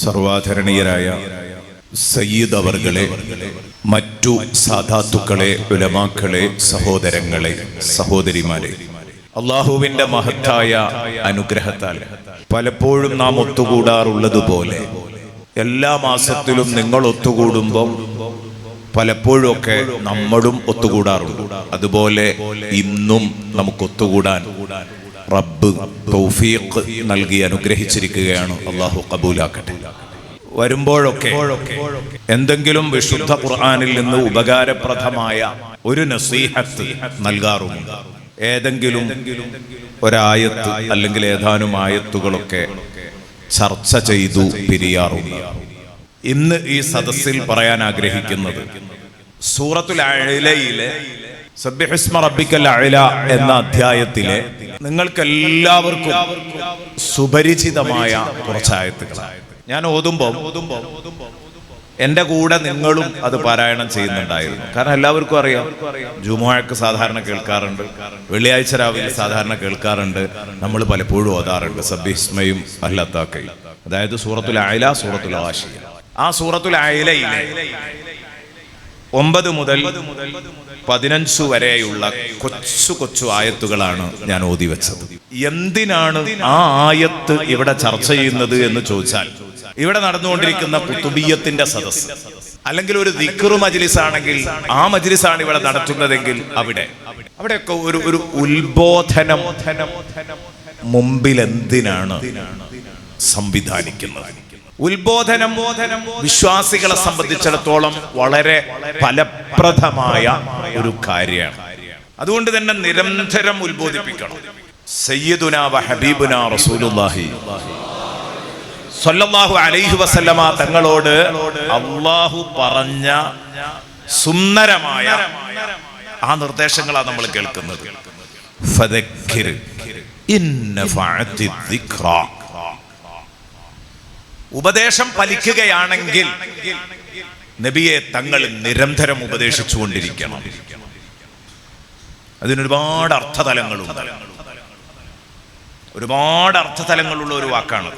സർവാധരണീയരായ സയ്യിദ് അവർകളെ മറ്റു സാധാത്തുക്കളെ ഉലമാക്കളെ സഹോദരങ്ങളെ സഹോദരിമാരെ. അള്ളാഹുവിന്റെ മഹത്തായ അനുഗ്രഹത്താൽ പലപ്പോഴും നാം ഒത്തുകൂടാറുള്ളതുപോലെ എല്ലാ മാസത്തിലും നിങ്ങൾ ഒത്തുകൂടുമ്പോൾ പലപ്പോഴൊക്കെ നമ്മളും ഒത്തുകൂടാറുണ്ട്. അതുപോലെ ഇന്നും നമുക്ക് ഒത്തുകൂടാൻ റബ്ബ് തൗഫീഖ് നൽകി അനുഗ്രഹിച്ചിരിക്കുകയാണ് അള്ളാഹു കബൂലാക്കട്ടെ വരുമ്പോഴൊക്കെ എന്തെങ്കിലും വിശുദ്ധ ഖുർആാനിൽ നിന്ന് ഉപകാരപ്രദമായ ഒരു നസീഹത്ത് നൽകാറുണ്ട് ഏതെങ്കിലും ഒരായത്ത് അല്ലെങ്കിൽ ഏതാനും ആയത്തുകളൊക്കെ ചർച്ച ചെയ്തു പിരിയാറുണ്ട്. ഇന്ന് ഈ സദസ്സിൽ പറയാൻ ആഗ്രഹിക്കുന്നത് സൂറത്തുൽ അഴലയിലെ സബ്യഹിസ്മ റബ്ബിക്കൽ അഴല എന്ന അധ്യായത്തിലെ നിങ്ങൾക്ക് എല്ലാവർക്കും സുപരിചിതമായ കുറച്ച് ഞാൻ ഓതുമ്പോൾ എന്റെ കൂടെ നിങ്ങളും അത് പാരായണം ചെയ്യുന്നുണ്ടായിരുന്നു. കാരണം എല്ലാവർക്കും അറിയാം ജുമുഅക്ക് സാധാരണ കേൾക്കാറുണ്ട് വെള്ളിയാഴ്ച രാവിലെ സാധാരണ കേൾക്കാറുണ്ട് നമ്മൾ പലപ്പോഴും ഓതാറുണ്ട് സബ്യസ്മയും അല്ലാത്താക്കയും അതായത് സൂറത്തുൽ അയല സൂറത്തുൽ ആശിയ ആ സൂറത്തുൽ അയലയിലെ ഒമ്പത് മുതൽ പതിനഞ്ച് വരെയുള്ള കൊച്ചു കൊച്ചു ആയത്തുകളാണ് ഞാൻ ഓതി വെച്ചത്. എന്തിനാണ് ആ ആയത്ത് ഇവിടെ ചർച്ച ചെയ്യുന്നത് എന്ന് ചോദിച്ചാൽ ഇവിടെ നടന്നുകൊണ്ടിരിക്കുന്ന പുത്തുബിയത്തിന്റെ സദസ് അല്ലെങ്കിൽ ഒരു ദിക്കറു മജ്ലിസ് ആണെങ്കിൽ ആ മജ്ലിസാണ് ഇവിടെ നടത്തുന്നതെങ്കിൽ അവിടെ. അവിടെയൊക്കെ ഒരു ഒരു ഉത്ബോധനം മുമ്പിൽ എന്തിനാണ് സംവിധാനിക്കുന്നത്? ഉത്ബോധനം വിശ്വാസികളെ സംബന്ധിച്ചിടത്തോളം വളരെ ഫലപ്രദമായ ഒരു കാര്യമാണ്. അതുകൊണ്ട് തന്നെ നിരന്തരം ഉത്ബോധിപ്പിക്കണം. സയ്യിദുന ഹബീബുന റസൂലുള്ളാഹി. സല്ലല്ലാഹു അലൈഹി വസല്ലമ തങ്ങളോട് അള്ളാഹു പറഞ്ഞ സുന്ദരമായ ആ നിർദ്ദേശങ്ങളാണ് നമ്മൾ കേൾക്കുന്നത്. ഫദക്കിർ ഇന്ന ഫഅത്തി ദിക്റ. ഉപദേശം ഫലിക്കുകയാണെങ്കിൽ നബിയെ തങ്ങൾ നിരന്തരം ഉപദേശിച്ചു കൊണ്ടിരിക്കണം അതിനൊരുപാട് അർത്ഥതലങ്ങളുണ്ട്. ഒരുപാട് അർത്ഥതലങ്ങളുള്ള ഒരു വാക്കാണ്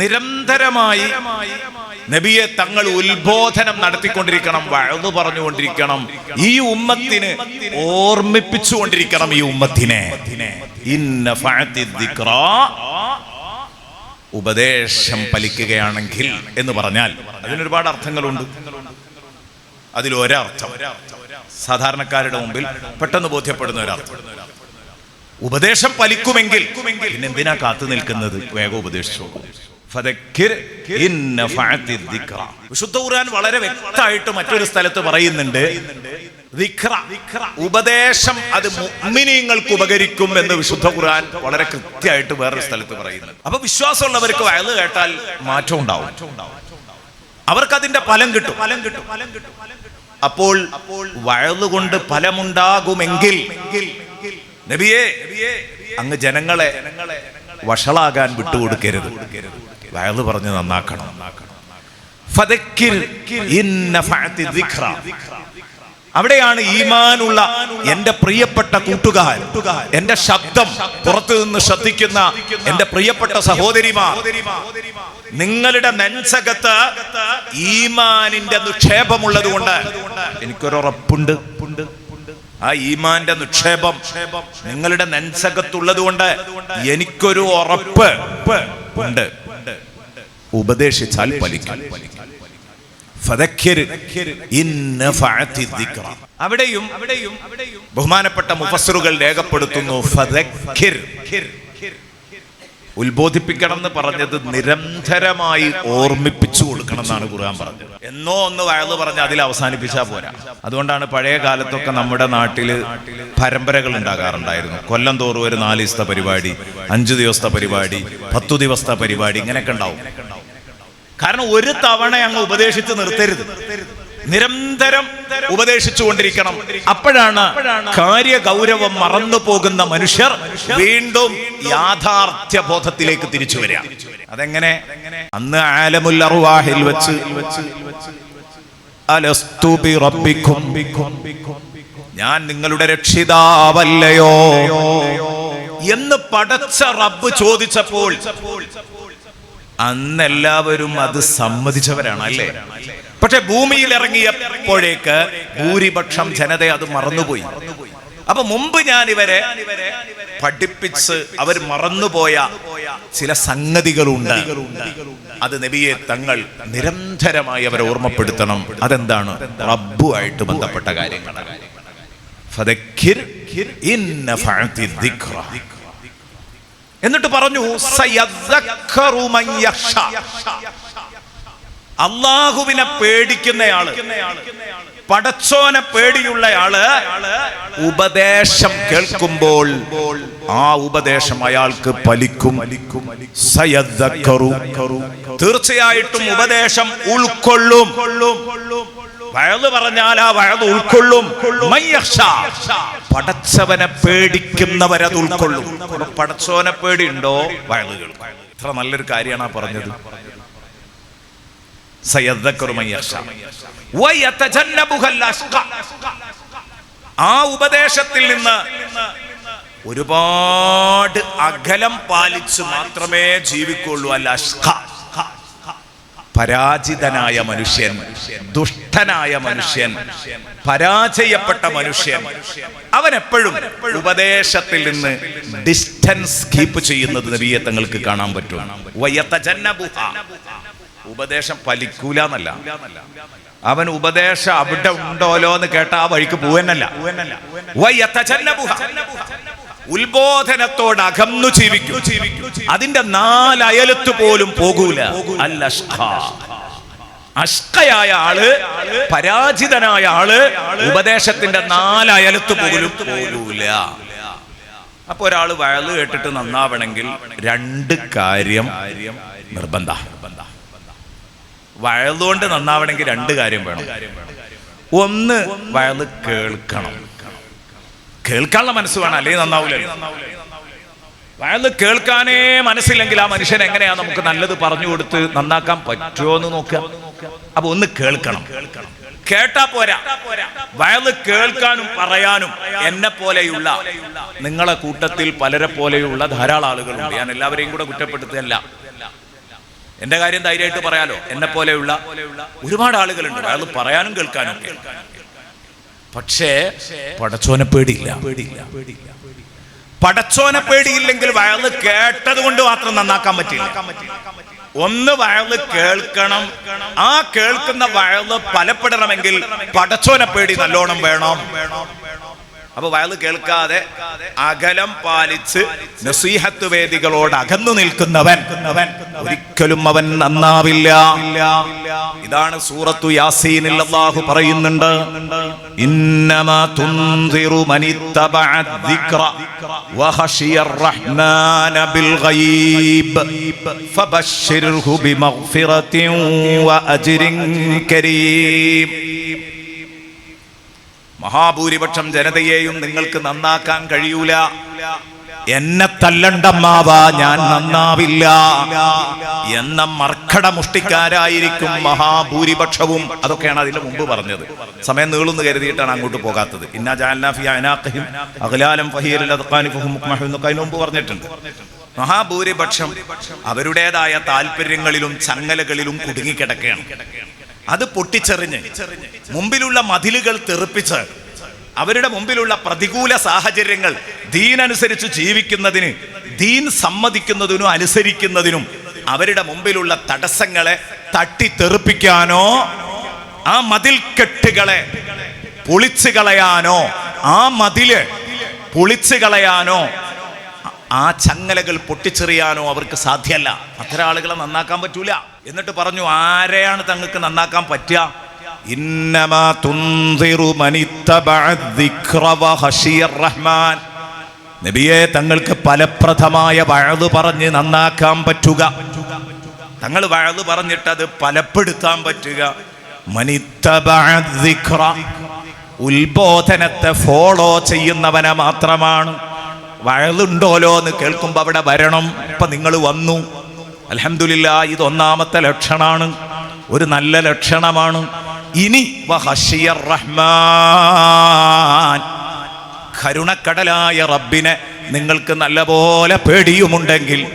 നിരന്തരമായി നബിയെ തങ്ങൾ ഉത്ബോധനം നടത്തിക്കൊണ്ടിരിക്കണം വഴുതു പറഞ്ഞുകൊണ്ടിരിക്കണം ഈ ഉമ്മത്തിന് ഓർമ്മിപ്പിച്ചുകൊണ്ടിരിക്കണം ഈ ഉമ്മത്തിനെ. ഇന്ന ഉപദേശം പലിക്കുകയാണെങ്കിൽ എന്ന് പറഞ്ഞാൽ അതിനൊരുപാട് അർത്ഥങ്ങളുണ്ട്. അതിൽ ഒരർത്ഥം. സാധാരണക്കാരുടെ മുമ്പിൽ പെട്ടെന്ന് ബോധ്യപ്പെടുന്ന ഒരർത്ഥം. ഉപദേശം പലിക്കുമെങ്കിൽ പിന്നെന്തിനാ കാത്തു നിൽക്കുന്നത്? വേഗം ഉപദേശിച്ചു വിശുദ്ധ ഖുർആൻ വളരെ വ്യക്തമായിട്ട് മറ്റൊരു സ്ഥലത്ത് പറയുന്നുണ്ട്. ഉപദേശം അത് മുഅ്മിനീങ്ങൾക്ക് ഉപകരിക്കും എന്ന് വിശുദ്ധ ഖുർആൻ വളരെ കൃത്യമായിട്ട് വേറൊരു സ്ഥലത്ത് പറയുന്നുണ്ട് അപ്പൊ വിശ്വാസമുള്ളവർക്ക് വയൽ കേട്ടാൽ മാറ്റം ഉണ്ടാവും. അവർക്ക് അതിന്റെ ഫലം കിട്ടും. ഫലം കിട്ടും ഫലം കിട്ടും അപ്പോൾ അപ്പോൾ കൊണ്ട് ഫലമുണ്ടാകുമെങ്കിൽ നബിയെ അങ്ങ് ജനങ്ങളെ വഷളാകാൻ വിട്ടുകൊടുക്കരുത്. വയൽ പറഞ്ഞ് നന്നാക്കണം. അവിടെയാണ് ഈമാനുള്ള എന്റെ പ്രിയപ്പെട്ട കൂട്ടുകാർ എന്റെ ശബ്ദം പുറത്തു നിന്ന് ശ്രദ്ധിക്കുന്ന എന്റെ പ്രിയപ്പെട്ട സഹോദരിമാർ. നിങ്ങളുടെ നെഞ്ചകത്ത് ഈമാനിന്റെ നിക്ഷേപമുള്ളത് കൊണ്ട് എനിക്കൊരുറപ്പുണ്ട്. ആ ഈമാന്റെ നിക്ഷേപം നിങ്ങളുടെ നെഞ്ചകത്തുള്ളത് കൊണ്ട് എനിക്കൊരു ഉറപ്പ് ഉണ്ട്. ഉപദേശിച്ചാൽ ഫലിക്കും. അവിടെയും ബഹുമാനപ്പെട്ട മുഫസറുകൾ രേഖപ്പെടുത്തുന്നു ഉത്ബോധിപ്പിക്കണം എന്ന് പറഞ്ഞത് നിരന്തരമായി ഓർമ്മിപ്പിച്ചു കൊടുക്കണം എന്നാണ് ഖുർആൻ പറഞ്ഞത്. എന്നോ ഒന്ന് വയൽ പറഞ്ഞ് അതിൽ അവസാനിപ്പിച്ചാൽ പോരാ. അതുകൊണ്ടാണ് പഴയ കാലത്തൊക്കെ നമ്മുടെ നാട്ടിൽ പരമ്പരകൾ ഉണ്ടാകാറുണ്ടായിരുന്നു. കൊല്ലം തോറും ഒരു നാല് ദിവസത്തെ പരിപാടി അഞ്ചു ദിവസത്തെ പരിപാടി പത്തു ദിവസത്തെ പരിപാടി ഇങ്ങനെയൊക്കെ ഉണ്ടാവും. കാരണം ഒരു തവണ അങ്ങ് ഉപദേശിച്ച് നിർത്തരുത്. നിരന്തരം ഉപദേശിച്ചു കൊണ്ടിരിക്കണം അപ്പോഴാണ് കാര്യ ഗൗരവം മറന്നു പോകുന്ന മനുഷ്യർ വീണ്ടും യാഥാർത്ഥ്യ ബോധത്തിലേക്ക് തിരിച്ചു വരിക. അതെങ്ങനെ? അന്ന് ആലമുൽ അർവാഹിൽ വെച്ച് ഞാൻ നിങ്ങളുടെ രക്ഷിതാവല്ലയോ? എന്ന് പടച്ച റബ്ബ് ചോദിച്ചപ്പോൾ അന്ന് എല്ലാവരും അത് സമ്മതിച്ചവരാണ് അല്ലേ? പക്ഷെ ഭൂമിയിൽ ഇറങ്ങിയപ്പോഴേക്ക് ഭൂരിപക്ഷം ജനത അത് മറന്നുപോയി. അപ്പൊ മുമ്പ് ഞാൻ ഇവരെ പഠിപ്പിച്ച് അവർ മറന്നുപോയ ചില സംഗതികളുണ്ട്. അത് നബിയെ തങ്ങൾ നിരന്തരമായി അവരെ ഓർമ്മപ്പെടുത്തണം. അതെന്താണ്? റബ്ബുമായിട്ട് ബന്ധപ്പെട്ട കാര്യങ്ങളാണ് ഫദക്കിർ ഇന്ന ഫഅതി ദിക്റ. എന്നിട്ട് പറഞ്ഞു. അള്ളാഹുവിനെ പേടിക്കുന്നയാൾ പടച്ചോനെ പേടിയുള്ളയാൾ ഉപദേശം കേൾക്കുമ്പോൾ ആ ഉപദേശം അയാൾക്ക് പലിക്കും. തീർച്ചയായിട്ടും ഉപദേശം ഉൾക്കൊള്ളും വയത് പറഞ്ഞാൽ ആ വയത് ഉൾക്കൊള്ളും. പടച്ചവനെ പേടിക്കുന്നവരത് ഉൾക്കൊള്ളും. പടച്ചവനെ പേടിയുണ്ടോ? വയത് ഇത്ര നല്ലൊരു കാര്യമാണ് ആ പറഞ്ഞത്. ആ ഉപദേശത്തിൽ നിന്ന് ഒരുപാട് അകലം പാലിച്ച് മാത്രമേ ജീവിക്കുള്ളൂ അല്ല അഷ്ഖ. പരാജിതനായ മനുഷ്യൻ ദുഷ്ടനായ മനുഷ്യൻ പരാജയപ്പെട്ട മനുഷ്യൻ അവൻ എപ്പോഴും ഉപദേശത്തിൽ നിന്ന് ഡിസ്റ്റൻസ് കീപ്പ് ചെയ്യുന്നത് നബിയെ തങ്ങൾക്ക് കാണാൻ പറ്റും. ഉപദേശം പലിക്കൂല എന്നല്ല അവൻ ഉപദേശം അവിടെ ഉണ്ടോലോ എന്ന് കേട്ട ആ വഴിക്ക് വയതജന്നബുഹ. ഉത്ബോധനത്തോട് അകന്നു ജീവിക്കും. അതിന്റെ നാലയലത്ത് പോലും പോകൂല. അല്ല അഷ്കയായ ആൾ പരാജിതനായ ആൾ ഉപദേശത്തിന്റെ നാലയലത്ത് പോലും പോകൂല. അപ്പൊ ഒരാൾ വയൽ കേട്ടിട്ട് നന്നാവണമെങ്കിൽ രണ്ട് കാര്യം നിർബന്ധ. വയലുകൊണ്ട് നന്നാവണമെങ്കിൽ രണ്ട് കാര്യം വേണം. ഒന്ന് വയൽ കേൾക്കണം. കേൾക്കാനുള്ള മനസ്സ് വേണം. അല്ലെങ്കിൽ നന്നാവൂല അയാൾ കേൾക്കാനേ മനസ്സില്ലെങ്കിൽ ആ മനുഷ്യൻ എങ്ങനെയാ നമുക്ക് നല്ലത് പറഞ്ഞു കൊടുത്ത് നന്നാക്കാൻ പറ്റുമോ എന്ന് നോക്കുക. അപ്പൊ ഒന്ന് കേൾക്കണം. കേട്ടാ പോരാ. വയൽ കേൾക്കാനും പറയാനും എന്നെ പോലെയുള്ള നിങ്ങളെ കൂട്ടത്തിൽ പലരെ പോലെയുള്ള ധാരാളം ആളുകളുണ്ട്. ഞാൻ എല്ലാവരെയും കൂടെ കുറ്റപ്പെടുത്തുകയല്ല. എന്റെ കാര്യം ധൈര്യമായിട്ട് പറയാലോ. എന്നെ പോലെയുള്ള ഒരുപാട് ആളുകളുണ്ട്. അയാൾ പറയാനും കേൾക്കാനും. പക്ഷേ പടച്ചോനെ പേടിയില്ല. പേടിയില്ല പേടിയില്ല പടച്ചോനെ പേടിയില്ലെങ്കിൽ വയൽ കേട്ടത് കൊണ്ട് മാത്രം നന്നാക്കാൻ പറ്റില്ല. ഒന്ന് വയൽ കേൾക്കണം. ആ കേൾക്കുന്ന വയൽ ഫലപ്പെടണമെങ്കിൽ പടച്ചോനെ പേടി നല്ലോണം വേണം വേണം വേണം. അപ്പൊ വയൽ കേൾക്കാതെ അകലം പാലിച്ച് നസീഹത്ത് വേദികളോട് അകന്നു നിൽക്കുന്നവൻ. ഒരിക്കലും അവൻ നന്നാവില്ല. ഇതാണ് സൂറത്തു യാസീനിൽ പറയുന്നുണ്ട്. ഇന്നമാ റഹ്മാന ബിൽ ഗൈബ് കരീം. മഹാഭൂരിപക്ഷം ജനതയെയും നിങ്ങൾക്ക് നന്നാക്കാൻ കഴിയൂല. എന്നെ തല്ലണ്ടമ്മാവ ഞാൻ നന്നാവില്ല. എന്ന മർക്കട മുഷ്ടിക്കാരായിരിക്കും മഹാഭൂരിപക്ഷവും. അതൊക്കെയാണ് അതിന്റെ മുമ്പ് പറഞ്ഞത്. സമയം നീളുന്നു കരുതിയിട്ടാണ് അങ്ങോട്ട് പോകാത്തത്. ഇന്നാ ജഅൽനാ ഫീ അനാഖിഹിം അഗ്ലാലം ഫഹിയൽ അദ്ഖാനി ഫഹും മുക്മഹൂൻ എന്നൊക്കെ അതിന് മുമ്പ് പറഞ്ഞിട്ടുണ്ട്. മഹാഭൂരിപക്ഷം അവരുടേതായ താല്പര്യങ്ങളിലും ചങ്ങലകളിലും കുടുങ്ങിക്കിടക്കുകയാണ്. അത് പൊട്ടിച്ചെറിഞ്ഞ് മുമ്പിലുള്ള മതിലുകൾ തെറിപ്പിച്ച് അവരുടെ മുമ്പിലുള്ള പ്രതികൂല സാഹചര്യങ്ങൾ ദീനനുസരിച്ച് ജീവിക്കുന്നതിന് ദീൻ സമ്മതിക്കുന്നതിനും അനുസരിക്കുന്നതിനും അവരുടെ മുമ്പിലുള്ള തടസ്സങ്ങളെ തട്ടിത്തെറിപ്പിക്കാനോ ആ മതിൽ കെട്ടുകളെ പൊളിച്ചു കളയാനോ ആ മതിൽ പൊളിച്ചു കളയാനോ ആ ചങ്ങലകൾ പൊട്ടിച്ചെറിയാനോ അവർക്ക് സാധ്യമല്ല അത്തരം ആളുകളെ നന്നാക്കാൻ പറ്റൂല. എന്നിട്ട് പറഞ്ഞു ആരെയാണ് തങ്ങൾക്ക് നന്നാക്കാൻ പറ്റുക? റഹ്മാൻ. നബിയെ തങ്ങൾക്ക് ഫലപ്രദമായ വഴത് പറഞ്ഞ് നന്നാക്കാൻ പറ്റുക. തങ്ങൾ വഴത് പറഞ്ഞിട്ട് അത് ഫലപ്പെടുത്താൻ പറ്റുക. ഉത്ബോധനത്തെ ഫോളോ ചെയ്യുന്നവനെ മാത്രമാണ്. വഴലുണ്ടോലോ എന്ന് കേൾക്കുമ്പോൾ അവിടെ വരണം. ഇപ്പം നിങ്ങൾ വന്നു. അലഹമില്ല ഇത് ഒന്നാമത്തെ ലക്ഷണാണ്. ഒരു നല്ല ലക്ഷണമാണ്. ഇനി റഹ്മാൻ. കരുണക്കടലായ റബ്ബിനെ നിങ്ങൾക്ക് നല്ലപോലെ പേടിയുമുണ്ടെങ്കിൽ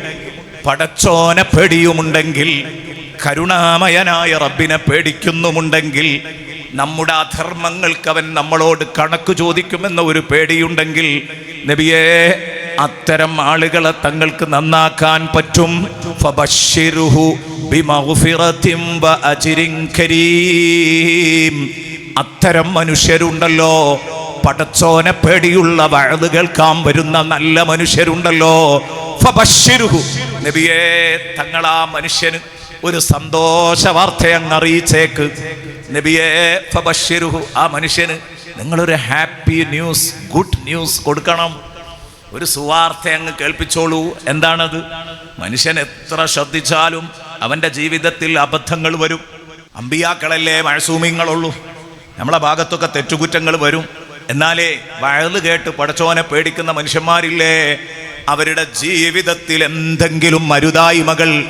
പടച്ചോനെ പേടിയുമുണ്ടെങ്കിൽ കരുണാമയനായ റബ്ബിനെ പേടിക്കുന്നുമുണ്ടെങ്കിൽ നമ്മുടെ അധർമ്മങ്ങൾക്ക് അവൻ നമ്മളോട് കണക്ക് ചോദിക്കുമെന്ന ഒരു പേടിയുണ്ടെങ്കിൽ നബിയേ അത്തരം ആളുകളെ തങ്ങൾക്ക് നന്നാക്കാൻ പറ്റും. അത്തരം മനുഷ്യരുണ്ടല്ലോ. പടച്ചോനെ പേടിയുള്ള വഴുത് കേൾക്കാൻ വരുന്ന നല്ല മനുഷ്യരുണ്ടല്ലോ. നബിയേ തങ്ങളാ മനുഷ്യന് ഒരു സന്തോഷ വാർത്ത അങ്ങ് അറിയിച്ചേക്ക്. നബിയേ ഫബശ്ശിറുഹു ആ മനുഷ്യന് നിങ്ങളൊരു ഹാപ്പി ന്യൂസ് ഗുഡ് ന്യൂസ് കൊടുക്കണം. ഒരു സുവാർത്ത അങ്ങ് കേൾപ്പിച്ചോളൂ. എന്താണത്? മനുഷ്യൻ എത്ര ശ്രദ്ധിച്ചാലും അവന്റെ ജീവിതത്തിൽ അബദ്ധങ്ങൾ വരും. അമ്പിയാക്കളല്ലേ മഴസൂമിങ്ങളുള്ളൂ നമ്മളെ ഭാഗത്തൊക്കെ തെറ്റുകുറ്റങ്ങൾ വരും. എന്നാലേ വഴൽ കേട്ട് പടച്ചോനെ പേടിക്കുന്ന മനുഷ്യന്മാരില്ലേ? അവരുടെ ജീവിതത്തിൽ എന്തെങ്കിലും മരുതായ്മകൾ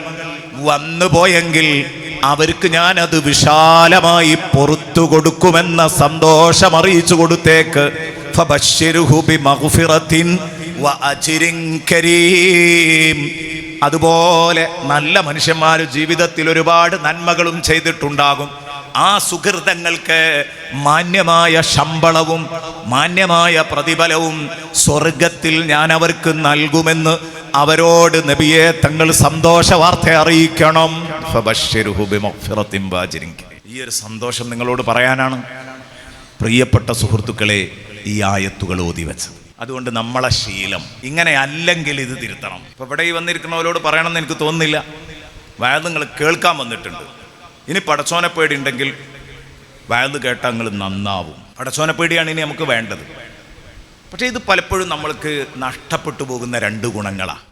വന്നു പോയെങ്കിൽ അവർക്ക് ഞാൻ അത് വിശാലമായി പൊറത്തു കൊടുക്കുമെന്ന സന്തോഷം അറിയിച്ചു കൊടുത്തേക്ക് അതുപോലെ നല്ല മനുഷ്യന്മാർ ജീവിതത്തിൽ ഒരുപാട് നന്മകളും ചെയ്തിട്ടുണ്ടാകും. ആ സുഹൃതങ്ങൾക്ക് മാന്യമായ ശമ്പളവും മാന്യമായ പ്രതിഫലവും സ്വർഗത്തിൽ ഞാൻ അവർക്ക് നൽകുമെന്ന് അവരോട് നബിയെ തങ്ങൾ സന്തോഷ വാർത്ത അറിയിക്കണം. ഈ ഒരു സന്തോഷം നിങ്ങളോട് പറയാനാണ് പ്രിയപ്പെട്ട സുഹൃത്തുക്കളെ ഈ ആയത്തുകൾ ഓതി വെച്ചത്. അതുകൊണ്ട് നമ്മളെ ശീലം ഇങ്ങനെ അല്ലെങ്കിൽ ഇത് തിരുത്തണം. ഇപ്പൊ ഇവിടെ ഈ വന്നിരിക്കുന്നവരോട് പറയണമെന്ന് എനിക്ക് തോന്നുന്നില്ല. വയത് നിങ്ങൾ കേൾക്കാൻ വന്നിട്ടുണ്ട്. ഇനി പടച്ചോനെ പേടി ഉണ്ടെങ്കിൽ വയന്ന് കേട്ടാൽ നിങ്ങൾ നന്നാവും. പടച്ചോനെ പേടിയാണ് ഇനി നമുക്ക് വേണ്ടത്. പക്ഷേ ഇത് പലപ്പോഴും നമ്മൾക്ക് നഷ്ടപ്പെട്ടു പോകുന്ന രണ്ട് ഗുണങ്ങളാണ്